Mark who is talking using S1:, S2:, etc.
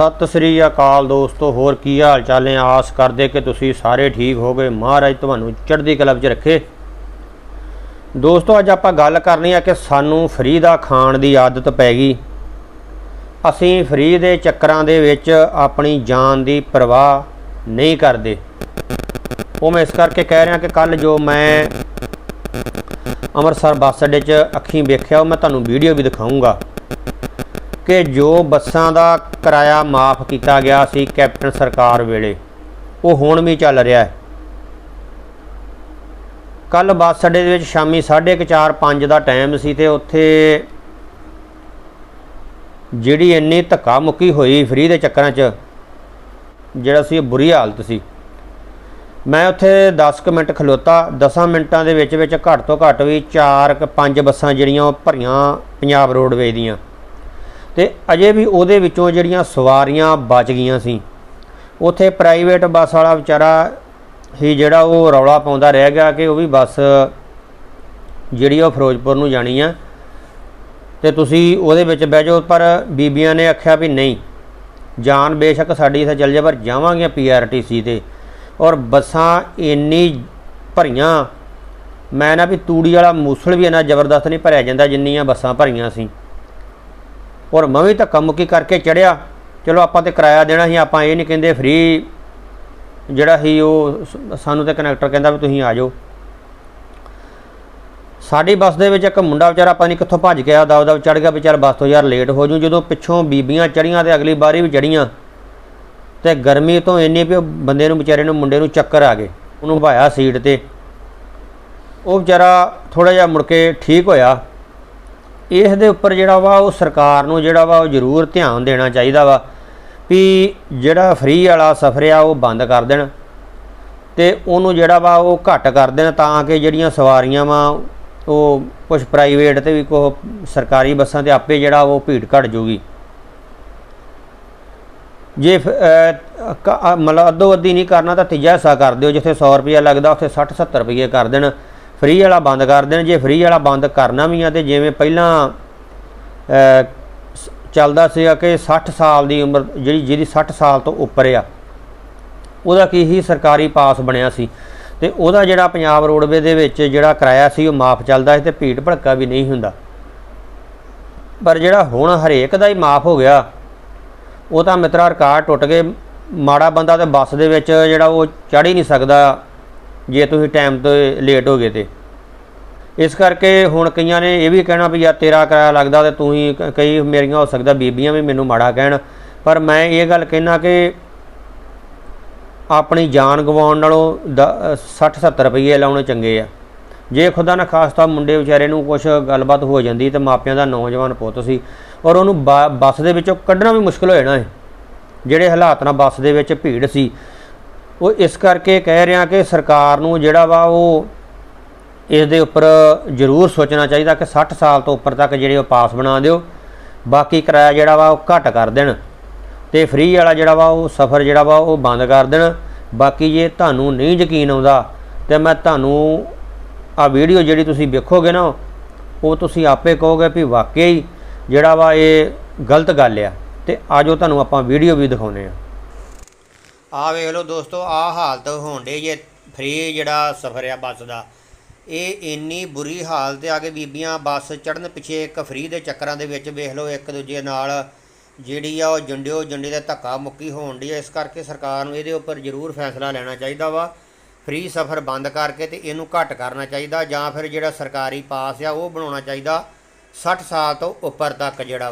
S1: ਸਤਿ ਸ੍ਰੀ ਅਕਾਲ ਦੋਸਤੋ, ਹੋਰ ਕੀ ਹਾਲ ਚਾਲ ਨੇ? ਆਸ ਕਰਦੇ ਕਿ ਤੁਸੀਂ ਸਾਰੇ ਠੀਕ ਹੋਗੇ ਮਹਾਰਾਜ ਤੁਹਾਨੂੰ ਚੜ੍ਹਦੀ ਕਲਾ ਵਿੱਚ ਰੱਖੇ। ਦੋਸਤੋ, ਅੱਜ ਆਪਾਂ ਗੱਲ ਕਰਨੀ ਆ ਕਿ ਸਾਨੂੰ ਫਰੀ ਦਾ ਖਾਣ ਦੀ ਆਦਤ ਪੈ ਗਈ। ਅਸੀਂ ਫਰੀ ਦੇ ਚੱਕਰਾਂ ਦੇ ਵਿੱਚ ਆਪਣੀ ਜਾਨ ਦੀ ਪਰਵਾਹ ਨਹੀਂ ਕਰਦੇ। ਉਹ ਮੈਂ ਇਸ ਕਰਕੇ ਕਹਿ ਰਿਹਾ ਕਿ ਕੱਲ ਜੋ ਮੈਂ ਅੰਮ੍ਰਿਤਸਰ ਬੱਸ ਅੱਡੇ 'ਚ ਅੱਖੀਂ ਵੇਖਿਆ, ਉਹ ਮੈਂ ਤੁਹਾਨੂੰ ਵੀਡੀਓ ਵੀ ਦਿਖਾਊਂਗਾ। ਕਿ ਜੋ ਬੱਸਾਂ ਦਾ ਕਿਰਾਇਆ ਮਾਫ ਕੀਤਾ ਗਿਆ ਸੀ ਕੈਪਟਨ ਸਰਕਾਰ ਵੇਲੇ, ਉਹ ਹੁਣ ਵੀ ਚੱਲ ਰਿਹਾ ਹੈ। ਕੱਲ ਬੱਸ ਅੱਡੇ ਦੇ ਵਿੱਚ ਸ਼ਾਮੀ 4:30 5 ਦਾ ਟਾਈਮ ਸੀ ਤੇ ਉੱਥੇ ਜਿਹੜੀ ਇੰਨੀ ਧੱਕਾ ਮੁੱਕੀ ਹੋਈ ਫਰੀ ਦੇ ਚੱਕਰਾਂ 'ਚ, ਜਿਹੜਾ ਸੀ ਬੁਰੀ ਹਾਲਤ ਸੀ। ਮੈਂ ਉੱਥੇ 10 ਕੁ ਮਿੰਟ ਖਲੋਤਾ 10 ਮਿੰਟਾਂ ਦੇ ਵਿੱਚ ਵਿੱਚ ਘੱਟ ਤੋਂ ਘੱਟ ਵੀ 4 ਕੁ 5 ਬੱਸਾਂ ਜਿਹੜੀਆਂ ਉਹ ਭਰੀਆਂ ਪੰਜਾਬ ਰੋਡਵੇਜ਼ ਦੀਆਂ। ਤੇ ਅਜੇ ਵੀ ਉਹਦੇ ਵਿੱਚੋਂ ਜਿਹੜੀਆਂ ਸਵਾਰੀਆਂ ਬਚ ਗਈਆਂ ਸੀ, ਉੱਥੇ ਪ੍ਰਾਈਵੇਟ ਬੱਸ ਵਾਲਾ ਵਿਚਾਰਾ ਹੀ ਜਿਹੜਾ ਉਹ ਰੌਲਾ ਪਾਉਂਦਾ ਰਹਿ ਗਿਆ ਕਿ ਉਹ ਵੀ ਬੱਸ ਜਿਹੜੀ ਉਹ ਫਿਰੋਜ਼ਪੁਰ ਨੂੰ ਜਾਣੀ ਆ। ਤੇ ਤੁਸੀਂ ਉਹਦੇ ਵਿੱਚ ਬਹਿ ਜਾਓ, ਪਰ ਬੀਬੀਆਂ ਨੇ ਆਖਿਆ ਵੀ ਨਹੀਂ। ਜਾਨ ਬੇਸ਼ੱਕ ਸਾਡੀ ਇੱਥੇ ਚੱਲ ਜਾ, ਪਰ ਜਾਵਾਂਗੇ ਪੀਆਰਟੀਸੀ ਤੇ। ਔਰ ਬੱਸਾਂ ਇੰਨੀ ਭਰੀਆਂ, ਮੈਂ ਨਾ ਵੀ ਤੂੜੀ ਵਾਲਾ ਮੂਸਲ ਵੀ ਇੰਨਾ ਜ਼ਬਰਦਸਤ ਨਹੀਂ ਭਰਿਆ ਜਾਂਦਾ ਜਿੰਨੀਆਂ ਬੱਸਾਂ ਭਰੀਆਂ ਸੀ। ਔਰ ਮੈਂ ਵੀ ਧੱਕਾ ਮੁੱਕੀ ਕਰਕੇ ਚੜਿਆ। ਚਲੋ ਆਪਾਂ ਤੇ ਕਿਰਾਇਆ ਦੇਣਾ ਸੀ, ਆਪਾਂ ਇਹ ਨਹੀਂ ਕਹਿੰਦੇ ਫ੍ਰੀ ਜਿਹੜਾ ਸੀ ਉਹ ਸ- ਸਾਨੂੰ ਤੇ ਕਨੈਕਟਰ ਕਹਿੰਦਾ ਵੀ ਤੁਸੀਂ ਆ ਜਾਓ। ਸਾਡੀ ਬੱਸ ਦੇ ਵਿੱਚ ਇੱਕ ਮੁੰਡਾ ਵਿਚਾਰਾ ਪਤਾ ਨਹੀਂ ਕਿੱਥੋਂ ਭੱਜ ਗਿਆ ਆ ਦਬ ਦਬ ਚੜ ਗਿਆ ਵਿਚਾਰ ਬੱਸ ਤੋਂ ਯਾਰ ਲੇਟ ਹੋ ਜੂ ਜਦੋਂ ਪਿੱਛੋਂ ਬੀਬੀਆਂ ਚੜੀਆਂ ਤੇ ਅਗਲੀ ਵਾਰੀ ਵੀ ਚੜੀਆਂ ਤੇ ਗਰਮੀ ਤੋਂ ਇੰਨੀ ਵੀ ਬੰਦੇ ਨੂੰ ਵਿਚਾਰੇ ਨੂੰ ਮੁੰਡੇ ਨੂੰ ਚੱਕਰ ਆ ਗਏ। ਉਹਨੂੰ ਭਾਇਆ ਸੀਟ ਤੇ। ਉਹ ਵਿਚਾਰਾ ਥੋੜਾ ਜਿਹਾ ਮੁੜ ਕੇ ਠੀਕ ਹੋਇਆ। ਇਸ ਦੇ ਉੱਪਰ ਜਿਹੜਾ ਵਾ ਉਹ ਸਰਕਾਰ ਨੂੰ ਜਿਹੜਾ ਵਾ ਉਹ ਜ਼ਰੂਰ ਧਿਆਨ ਦੇਣਾ ਚਾਹੀਦਾ ਵਾ ਵੀ ਜਿਹੜਾ ਫ੍ਰੀ ਵਾਲਾ ਸਫ਼ਰ ਆ ਉਹ ਬੰਦ ਕਰ ਦੇਣ ਤੇ ਉਹਨੂੰ ਜਿਹੜਾ ਵਾ ਉਹ ਘੱਟ ਕਰ ਦੇਣ ਤਾਂ ਕਿ ਜਿਹੜੀਆਂ ਸਵਾਰੀਆਂ ਵਾ ਉਹ ਕੁਝ ਪ੍ਰਾਈਵੇਟ ਤੇ ਵੀ ਕੋ ਸਰਕਾਰੀ ਬੱਸਾਂ ਤੇ ਆਪੇ ਜਿਹੜਾ ਉਹ ਭੀੜ ਘਟ ਜੂਗੀ ਜੇ ਫ- ਮਤਲਬ ਅੱਧੋ ਅੱਧੀ ਨਹੀਂ ਕਰਨਾ ਤਾਂ ਤੀਜਾ ਹਿੱਸਾ ਕਰ ਦਿਓ, ਜਿੱਥੇ 100 ਰੁਪਏ ਲੱਗਦਾ, ਉੱਥੇ 60 70 ਰੁਪਏ ਕਰ ਦੇਣ। ਫ੍ਰੀ ਵਾਲਾ ਬੰਦ ਕਰ ਦੇਣ, ਜੇ ਫ੍ਰੀ ਵਾਲਾ ਬੰਦ ਕਰਨਾ ਵੀ ਆ ਤੇ ਜਿਵੇਂ ਪਹਿਲਾਂ ਚੱਲਦਾ ਸੀਗਾ ਕਿ 60 ਸਾਲ ਦੀ ਉਮਰ, ਜਿਹੜੀ, ਜਿਹਦੀ 60 ਸਾਲ ਤੋਂ ਉੱਪਰ ਆ, ਉਹਦਾ ਕੀ ਹੀ ਸਰਕਾਰੀ ਪਾਸ ਬਣਿਆ ਸੀ। ਤੇ ਉਹਦਾ ਜਿਹੜਾ ਪੰਜਾਬ ਰੋਡਵੇ ਦੇ ਵਿੱਚ ਜਿਹੜਾ ਕਿਰਾਇਆ ਸੀ, ਉਹ ਮਾਫ ਚੱਲਦਾ ਸੀ ਤੇ ਭੀੜ ਭੜਕਾ ਵੀ ਨਹੀਂ ਹੁੰਦਾ। ਪਰ ਜਿਹੜਾ ਹੁਣ ਹਰੇਕ ਦਾ ਹੀ ਮਾਫ ਹੋ ਗਿਆ, ਉਹ ਤਾਂ ਮਿੱਤਰਾ ਰਿਕਾਰਡ ਟੁੱਟ ਗਏ। ਮਾੜਾ ਬੰਦਾ ਤੇ ਬੱਸ ਦੇ ਵਿੱਚ ਜਿਹੜਾ ਉਹ ਚੜ ਹੀ ਨਹੀਂ ਸਕਦਾ। ਜੇ ਤੁਸੀਂ ਟਾਈਮ ਤੋਂ ਲੇਟ ਹੋ ਗਏ ਤੇ। ਇਸ ਕਰਕੇ ਹੁਣ ਕਈਆਂ ਨੇ ਇਹ ਵੀ ਕਹਿਣਾ ਵੀ ਯਾਰ ਤੇਰਾ ਕਿਰਾਇਆ ਲੱਗਦਾ ਤੇ ਤੂੰ ਹੀ ਕਈ ਮੇਰੀਆਂ ਹੋ ਸਕਦਾ ਬੀਬੀਆਂ ਵੀ ਮੈਨੂੰ ਮਾੜਾ ਕਹਿਣ। ਪਰ ਮੈਂ ਇਹ ਗੱਲ ਕਹਿਣਾ ਕਿ ਆਪਣੀ ਜਾਨ ਗਵਾਉਣ ਨਾਲੋਂ 60 70 ਰੁਪਏ ਲਾਉਣੇ ਚੰਗੇ ਆ। ਜੇ ਖੁਦਾ ਨਾ ਖਾਸਤਾ ਮੁੰਡੇ ਵਿਚਾਰੇ ਨੂੰ ਕੁਝ ਗੱਲਬਾਤ ਹੋ ਜਾਂਦੀ ਤੇ ਮਾਪਿਆਂ ਦਾ ਨੌਜਵਾਨ ਪੁੱਤ ਸੀ ਔਰ ਉਹਨੂੰ ਬਾ- ਬੱਸ ਦੇ ਵਿੱਚੋਂ ਕੱਢਣਾ ਵੀ ਮੁਸ਼ਕਲ ਹੋ ਜਾਣਾ ਹੈ ਜਿਹੜੇ ਹਾਲਾਤ ਨਾਲ ਬੱਸ ਦੇ ਵਿੱਚ ਭੀੜ ਸੀ ਉਹ ਇਸ ਕਰਕੇ ਕਹਿ ਰਿਹਾ ਕਿ ਸਰਕਾਰ ਨੂੰ ਜਿਹੜਾ ਵਾ ਉਹ ਇਸ ਦੇ ਉੱਪਰ ਜ਼ਰੂਰ ਸੋਚਣਾ ਚਾਹੀਦਾ ਕਿ 60 ਸਾਲ ਤੋਂ ਉੱਪਰ ਤੱਕ ਜਿਹੜੇ ਉਹ ਪਾਸ ਬਣਾ ਦਿਓ। ਬਾਕੀ ਕਿਰਾਇਆ ਜਿਹੜਾ ਵਾ ਉਹ ਘੱਟ ਕਰ ਦੇਣ ਤੇ ਫ੍ਰੀ ਵਾਲਾ ਜਿਹੜਾ ਵਾ ਉਹ ਸਫ਼ਰ ਜਿਹੜਾ ਵਾ ਉਹ ਬੰਦ ਕਰ ਦੇਣ। ਬਾਕੀ ਜੇ ਤੁਹਾਨੂੰ ਨਹੀਂ ਯਕੀਨ ਆਉਂਦਾ ਤੇ ਮੈਂ ਤੁਹਾਨੂੰ ਆ ਵੀਡੀਓ ਜਿਹੜੀ ਤੁਸੀਂ ਵੇਖੋਗੇ ਨਾ, ਉਹ ਤੁਸੀਂ ਆਪੇ ਕਹੋਗੇ ਵੀ ਵਾਕਈ ਹੀ ਜਿਹੜਾ ਵਾ ਇਹ ਗਲਤ ਗੱਲ ਆ। ਤੇ ਆਜੋ ਤੁਹਾਨੂੰ ਆਪਾਂ ਵੀਡੀਓ ਵੀ ਦਿਖਾਉਨੇ ਆ ਆ ਵੇਖ ਲਓ ਦੋਸਤੋ ਆ ਹਾਲਤ ਹੋਣ ਡੇ ਜੇ ਫ੍ਰੀ ਜਿਹੜਾ ਸਫ਼ਰ ਆ ਬੱਸ ਦਾ। ਇਹ ਇੰਨੀ ਬੁਰੀ ਹਾਲਤ ਆ ਕਿ ਬੀਬੀਆਂ ਬੱਸ ਚੜਨ ਪਿੱਛੇ ਇੱਕ ਫ੍ਰੀ ਦੇ ਚੱਕਰਾਂ ਦੇ ਵਿੱਚ ਵੇਖ ਲਓ ਇੱਕ ਦੂਜੇ ਨਾਲ ਜਿਹੜੀ ਆ ਉਹ ਜੰਡਿਓ ਜੰਡੇ ਦਾ ਧੱਕਾ ਮੁੱਕੀ ਹੋਣ ਦੀ ਇਸ ਕਰਕੇ ਸਰਕਾਰ ਨੂੰ ਇਹਦੇ ਉੱਪਰ ਜ਼ਰੂਰ ਫੈਸਲਾ ਲੈਣਾ ਚਾਹੀਦਾ ਵਾ। ਫ੍ਰੀ ਸਫ਼ਰ ਬੰਦ ਕਰਕੇ ਤੇ ਇਹਨੂੰ ਘੱਟ ਕਰਨਾ ਚਾਹੀਦਾ ਜਾਂ ਫਿਰ ਜਿਹੜਾ ਸਰਕਾਰੀ ਪਾਸ ਆ ਉਹ ਬਣਾਉਣਾ ਚਾਹੀਦਾ। 60 ਸਾਲ ਤੋਂ ਉੱਪਰ ਤੱਕ ਜਿਹੜਾ